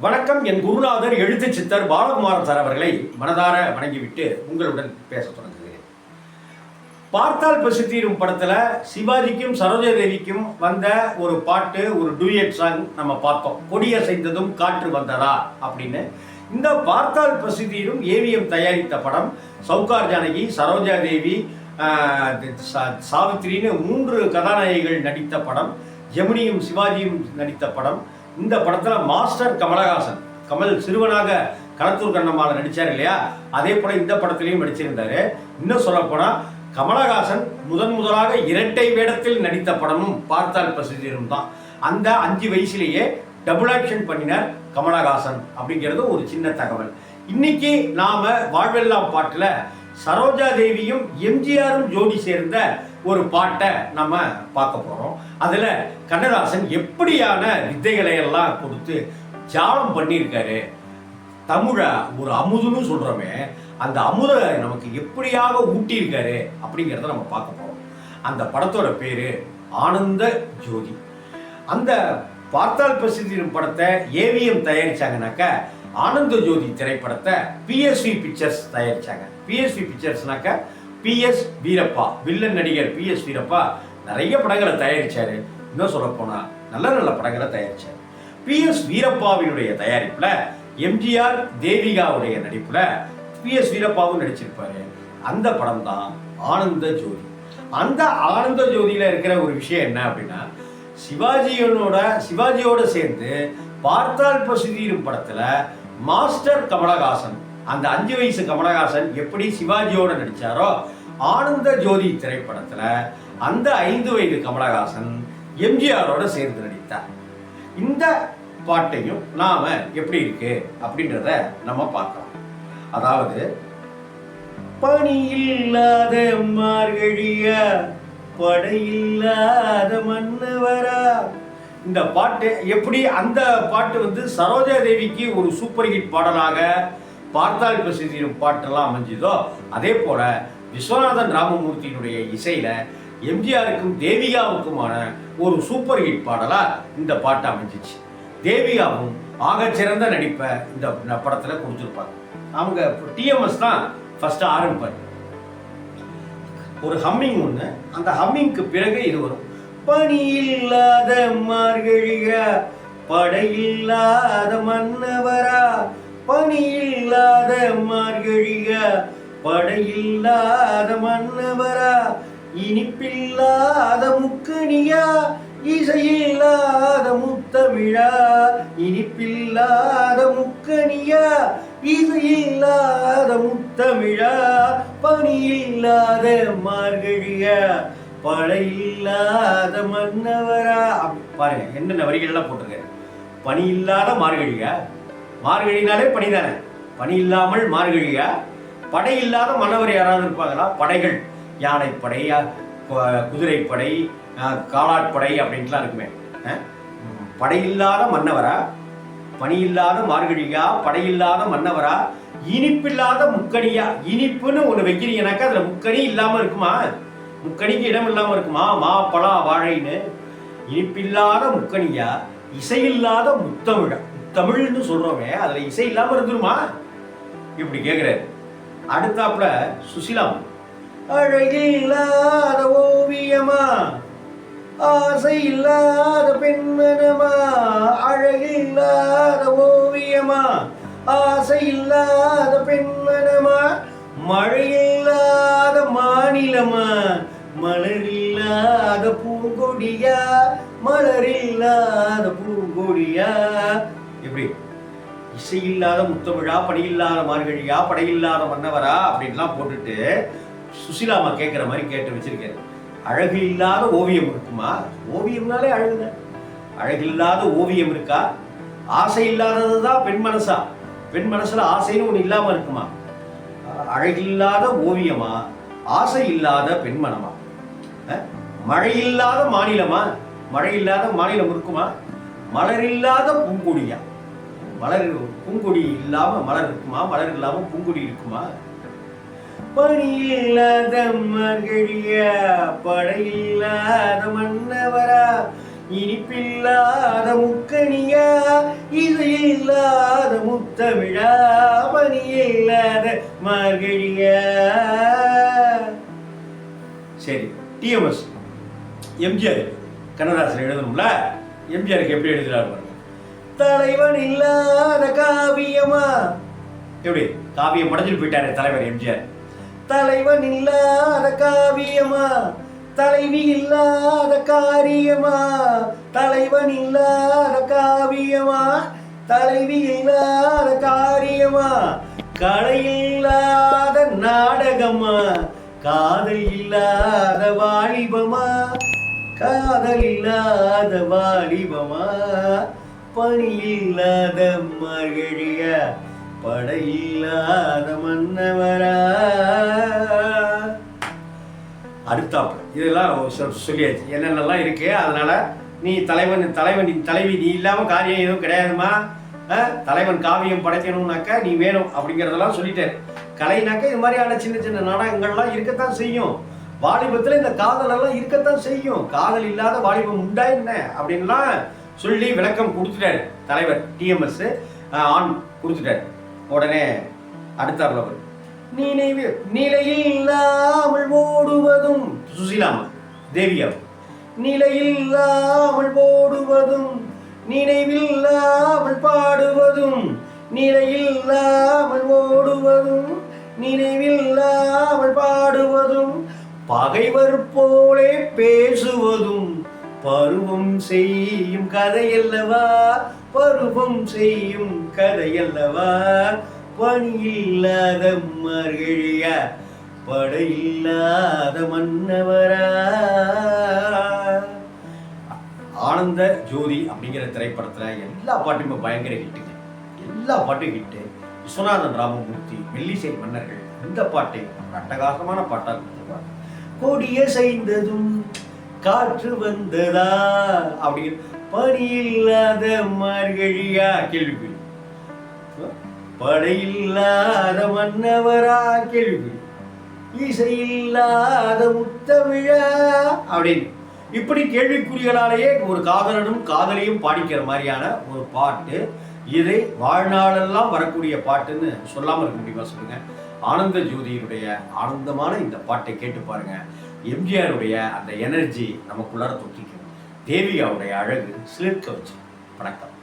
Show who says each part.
Speaker 1: வணக்கம். என் குருநாதர் எழுத்து சித்தர் பாலகுமாரன் சார் அவர்களை மனதார வணங்கிவிட்டு உங்களுடன் பேச தொடங்குகிறேன். பார்த்தால் பசுத்தீரும் படத்தில் சிவாஜிக்கும் சரோஜா தேவிக்கும் வந்த ஒரு பாட்டு ஒரு டூயட் சாங் நம்ம பார்த்தோம். கொடியசைந்ததும் காற்று வந்ததா அப்படின்னு. இந்த பார்த்தால் பசுத்தீரும் ஏவிஎம் தயாரித்த படம் சவுகார் ஜானகி சரோஜா தேவி சா- சாவித்திரின்னு மூன்று கதாநாயகிகள் நடித்த படம். ஜெமினியும் சிவாஜியும் நடித்த படம். இந்த படத்துல மாஸ்டர் கமலஹாசன் கமல் சிறுவனாக களத்தூர் கண்ணம்மால நடிச்சார் இல்லையா? அதே போல இந்த படத்திலையும் நடிச்சிருந்தாரு. இன்னும் சொல்ல போனா கமலஹாசன் முதன் முதலாக இரட்டை வேடத்தில் நடித்த படமும் பார்த்தால் பசுதீரும் தான். அந்த அஞ்சு வயசுலேயே டபுள் ஆக்ஷன் பண்ணினார் கமலஹாசன் அப்படிங்கிறது ஒரு சின்ன தகவல். இன்னைக்கு நாம வாழ்வெல்லாம் பாட்டுல சரோஜா தேவியும் எம்ஜிஆரும் ஜோடி சேர்ந்த ஒரு பாட்டை நம்ம பார்க்க போகிறோம் அதில் கண்ணதாசன் எப்படியான வித்தைகளை எல்லாம் கொடுத்து ஜாலம் பண்ணியிருக்காரு. தமிழை ஒரு அமுதுன்னு சொல்கிறோமே அந்த அமுத நமக்கு எப்படியாக ஊட்டியிருக்காரு அப்படிங்கிறத நம்ம பார்க்க போகிறோம் அந்த படத்தோட பேர் ஆனந்த ஜோதி. அந்த பார்த்தால் பிரசித்தி படத்தை ஏவிஎம் தயாரிச்சாங்கனாக்க ஆனந்த ஜோதி திரைப்படத்தை பிஎஸ்வி பிக்சர்ஸ் தயாரித்தாங்க பிஎஸ்வி பிக்சர்ஸ்னாக்க பிஎஸ் வீரப்பா வில்லன் நடிகர் பிஎஸ் வீரப்பா நிறைய படங்களை தயாரிச்சாரு. இன்னும் சொல்ல போனா நல்ல நல்ல படங்களை தயாரிச்சாரு. பிஎஸ் வீரப்பாவினுடைய தயாரிப்புல எம்ஜிஆர் தேவிகாவுடைய நடிப்புல பிஎஸ் வீரப்பாவும் நடிச்சிருப்பாரு. அந்த படம் தான் ஆனந்த ஜோதி. அந்த ஆனந்த ஜோதியில இருக்கிற ஒரு விஷயம் என்ன அப்படின்னா சிவாஜியனோட சிவாஜியோட சேர்ந்து பார்த்தால் பசுதீரும் படத்துல மாஸ்டர் கமலஹாசன் அந்த அஞ்சு வயசு கமலஹாசன் எப்படி சிவாஜியோட நடிச்சாரோ ஆனந்த ஜோதி திரைப்படத்துல அந்த ஐந்து வயது கமலஹாசன் எம்ஜிஆரோட சேர்ந்து நடித்தார். இந்த பாட்டையும் நாம எப்படி இருக்கு அப்படின்றத நம்ம பார்க்கலாம். அதாவது பணி இல்லாத மார்கழியா படையில்லாத மன்னவரா? இந்த பாட்டு எப்படி அந்த பாட்டு வந்து சரோஜா தேவிக்கு ஒரு சூப்பர் ஹிட் பாடலாக பார்த்தால் பிரசித்திரும் பாட்டெல்லாம் அமைஞ்சதோ? அதே போல விஸ்வநாதன் ராமமூர்த்தியினுடைய இசையில எம்ஜிஆருக்கும் தேவிகாவுக்குமான ஒரு சூப்பர் ஹிட் பாடலா இந்த பாட்டு அமைஞ்சிச்சு. தேவிகாவும் ஆகச்சிறந்த நடிப்பை இந்த படத்துல கொடுத்துருப்பாங்க. அவங்க டிஎம்எஸ் தான் ஃபர்ஸ்ட் ஆரம்பிப்பார். ஒரு ஹம்மிங் ஒன்று அந்த ஹம்மிங்க்கு பிறகு இது வரும். பணி இல்லாத மார்கழிக படையில்லாத மன்னவரா பனி இல்லாத மார்கழிக படையில்லாத மன்னவரா இனிப்பில்லாத முக்கணியா இசையில்லாத முத்தமிழா இனிப்பில்லாத முக்கணியா இசையில்லாத முத்தமிழா பணியில்லாத மார்கழியா படையில்லாத மன்னவரா. பாருங்க என்னென்ன வரிகள்லாம் போட்டிருக்காரு பனி இல்லாத மார்கழியா மார்கழினாலே பனி தானே? பனி இல்லாமல் மார்கழியா? படை இல்லாத மன்னவர் யாராவது இருப்பாங்களா படைகள். யானைப்படை கு- குதிரைப்படை காலாட்படை அப்படின்ட்டுலாம் இருக்குமே. படை இல்லாத மன்னவரா? பனி இல்லாத மார்கழியா? படை இல்லாத மன்னவரா? இனிப்பில்லாத முக்கணியா? இனிப்புன்னு ஒன்று வைக்கிறீங்கனாக்கா அதில் முக்கணி இல்லாமல் இருக்குமா? முக்கணிக்கு இடம் இல்லாமல் இருக்குமா? மா பழா வாழைன்னு. இனிப்பில்லாத முக்கணியா? இசையில்லாத முத்தமிழா தமிழ்னு சொல்றோமே அதுல இசை இல்லாம இருந்துருமா? இப்படி கேக்குறாரு. அடுத்தாப்புல சுசிலாம். அழகில்லாத ஓவியமா? ஆசை இல்லாத பெண்மனமா? அழகில்லாத ஓவியமா? ஆசை இல்லாத பெண்மனமா? மழையில்லாத மாநிலமா? மலரில்லாத பூங்கொடியா? மலரில்லாத பூங்கொடியா? எப்படி? இசையில்லாத முத்தமிழா படையில்லாத மார்கழியா படையில்லாத மன்னவரா அப்படின்லாம் போட்டுட்டு சுசிலாமா கேட்குற மாதிரி கேட்டு வச்சிருக்காரு. அழகு இல்லாத ஓவியம் இருக்குமா? ஓவியம்னாலே அழகுதான் அழகில்லாத ஓவியம் இருக்கா? ஆசை இல்லாதது தான் பெண் மனசா? பெண் மனசுல ஆசைன்னு ஒன்று இல்லாமல் இருக்குமா? அழகில்லாத ஓவியமா? ஆசை இல்லாத பெண்மனமா மழை இல்லாத மாநிலமா? மழை இல்லாத மாநிலம் இருக்குமா? மலர் இல்லாத பூங்கொடியா? மலர் பூங்கொடி இல்லாம மலர் இருக்குமா? மலர் இல்லாம பூங்கொடி இருக்குமா? பணியில்லாத மகிழியா படையில்லாத மன்னவரா இனிப்பில்லாத முக்கணியா இது இல்லாத முத்தமிழா பணியில்லாத இல்லாத மார்கழியா சரி டிஎம்எஸ் எம்ஜிஆர் கண்ணதாசன் எழுதணும்ல? எம்ஜிஆருக்கு எப்படி எழுதுறாரு பாருங்க. தலைவன் இல்லாத காவியமா? எப்படி? காவியம் படைஞ்சிட்டு போயிட்டாரு தலைவர் எம்ஜிஆர். தலைவன் இல்லாத காவியமா? தலைவி இல்லாத காரியமா? தலைவன் இல்லாத காவியமா? தலைவி இல்லாத காரியமா? கலை இல்லாத நாடகமா? காதல் இல்லாத வாலிபமா? காதல் இல்லாத வாலிபமா? பணியில்லாத இல்லாத படையில்லாத இல்லாத மன்னவரா. அடுத்தாப்புல இதெல்லாம் சொல்லியாச்சு. என்னென்னலாம் இருக்கு? அதனால நீ தலைவன் தலைவன் நீ தலைவி நீ இல்லாமல் காரியம் எதுவும் கிடையாதுமா தலைவன் காவியம் படைக்கணும்னாக்கா நீ வேணும் அப்படிங்கிறதெல்லாம் சொல்லிட்டேன் கலைனாக்கா இது மாதிரியான சின்ன சின்ன நாடகங்கள்லாம் இருக்கத்தான் செய்யும். வாலிபத்தில் இந்த காதல் எல்லாம் இருக்கத்தான் செய்யும். காதல் இல்லாத வாலிபம் உண்டா என்ன? அப்படின்லாம் சொல்லி விளக்கம் கொடுத்துட்டாரு தலைவர் டிஎம்எஸ் ஆன் கொடுத்துட்டாரு. உடனே அடுத்தாப்புல அவர். நினைவு நிலையில் இல்லாமல் ஓடுவதும் சுசிலாமா தேவியா நிலையில்லாமல் ஓடுவதும் நினைவில்லாமல் பாடுவதும் நிலையில்லாமல் ஓடுவதும் நினைவில்லாமல் பாடுவதும் பகைவர் போலே பேசுவதும் பருவம் செய்யும் கதையல்லவா? பருவம் செய்யும் கதையல்லவா? பணியில்லாத மருகிழிய படையில்லாத மன்னவரா? ஆனந்த ஜோதி அப்படிங்கிற திரைப்படத்தில் எல்லா பாட்டுமே பயங்கர ஹிட்டுங்க எல்லா பாட்டும் ஹிட்டு விஸ்வநாதன் ராமமூர்த்தி மெல்லிசை மன்னர்கள் இந்த பாட்டு அட்டகாசமான பாட்டாக கொடுத்துருப்பாங்க. கொடிய செய்ததும் காற்று வந்ததா? அப்படின்னு. பணி இல்லாத மார்கழியா? கேள்விக்குறி. படையில்லாத மன்னவரா? கேள்விக்குறி. இசையில்லாத முத்தமிழா? அப்படின்னு. இப்படி கேள்விக்குறிகளாலேயே ஒரு காதலனும் காதலியும் பாடிக்கிற மாதிரியான ஒரு பாட்டு. இதை வாழ்நாளெல்லாம் வரக்கூடிய பாட்டுன்னு சொல்லாமல் இருக்க முடியுமா சொல்லுங்க. ஆனந்த ஜோதியினுடைய ஆனந்தமான இந்த பாட்டை கேட்டு பாருங்க. எம்ஜிஆருடைய அந்த எனர்ஜி நமக்குள்ளார தொத்திக்கும் தேவியாவுடைய அழகு சிலிர்க்க வச்சு வணக்கம்